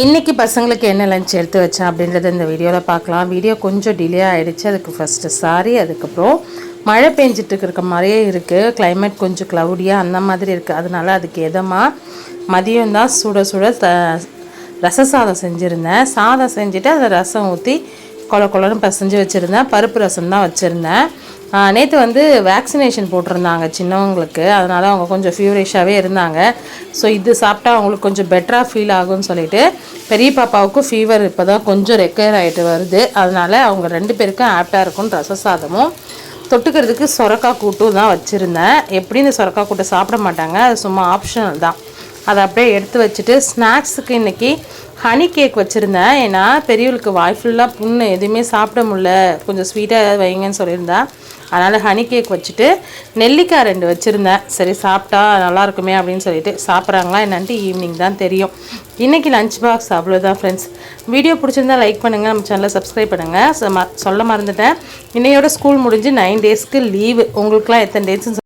இன்றைக்கி பசங்களுக்கு என்ன லஞ்ச் எடுத்து வச்சேன் அப்படின்றத இந்த வீடியோவில் பார்க்கலாம். வீடியோ கொஞ்சம் டிலே ஆகிடுச்சு அதுக்கு ஃபஸ்ட்டு சாரி அதுக்கப்புறம் மழை பெஞ்சிட்டு இருக்க மாதிரியே இருக்குது கிளைமேட் கொஞ்சம் க்ளவுடியாக அந்த மாதிரி இருக்குது அதனால அதுக்கு எதமாக மதியம் தான் சுட சுட த ரச சாதம் செஞ்சுருந்தேன். சாதம் செஞ்சுட்டு அதில் ரசம் ஊற்றி கொல கொலன்னு பசைஞ்சு வச்சுருந்தேன். பருப்பு ரசம் தான் வச்சுருந்தேன். நேற்று வந்து வேக்சினேஷன் போட்டிருந்தாங்க சின்னவங்களுக்கு. அதனால் அவங்க கொஞ்சம் ஃபியூரிஷாகவே இருந்தாங்க. ஸோ இது சாப்பிட்டா அவங்களுக்கு கொஞ்சம் பெட்டராக ஃபீல் ஆகும்னு சொல்லிட்டு பெரிய பாப்பாவுக்கும் ஃபீவர் இப்போ தான் கொஞ்சம் ரெக்கவர் ஆகிட்டு வருது. அதனால் அவங்க ரெண்டு பேருக்கும் ஆப்டாக இருக்கும் ரச சாதமும் தொட்டுக்கிறதுக்கு சொரக்காய் கூட்டும் தான் வச்சுருந்தேன். எப்படி இந்த சொரக்காய் கூட்டை சாப்பிட மாட்டாங்க. அது சும்மா ஆப்ஷனல் தான். அதை அப்படியே எடுத்து வச்சுட்டு ஸ்நாக்ஸுக்கு இன்றைக்கி ஹனி கேக் வச்சுருந்தேன். ஏன்னா பெரியவளுக்கு வாய் ஃபுல்லாக புண்ணு எதுவுமே சாப்பிட முடில கொஞ்சம் ஸ்வீட்டாக வைங்கன்னு சொல்லியிருந்தா. அதனால் ஹனி கேக் வச்சுட்டு நெல்லிக்காய் ரெண்டு வச்சுருந்தேன். சரி சாப்பிட்டா நல்லாயிருக்குமே அப்படின்னு சொல்லிட்டு சாப்பிட்றாங்களா என்னன்ட்டு ஈவினிங் தான் தெரியும். இன்றைக்கி லஞ்ச் பாக்ஸ் அவ்வளோதான் ஃப்ரெண்ட்ஸ் வீடியோ பிடிச்சிருந்தா லைக் பண்ணுங்கள் நம்ம சேனலை சப்ஸ்கிரைப் பண்ணுங்கள் சொல்ல மறந்துட்டேன். இன்னையோட ஸ்கூல் முடிஞ்சு நைன் டேஸ்க்கு லீவு உங்களுக்குலாம் எத்தனை டேட்ஸ்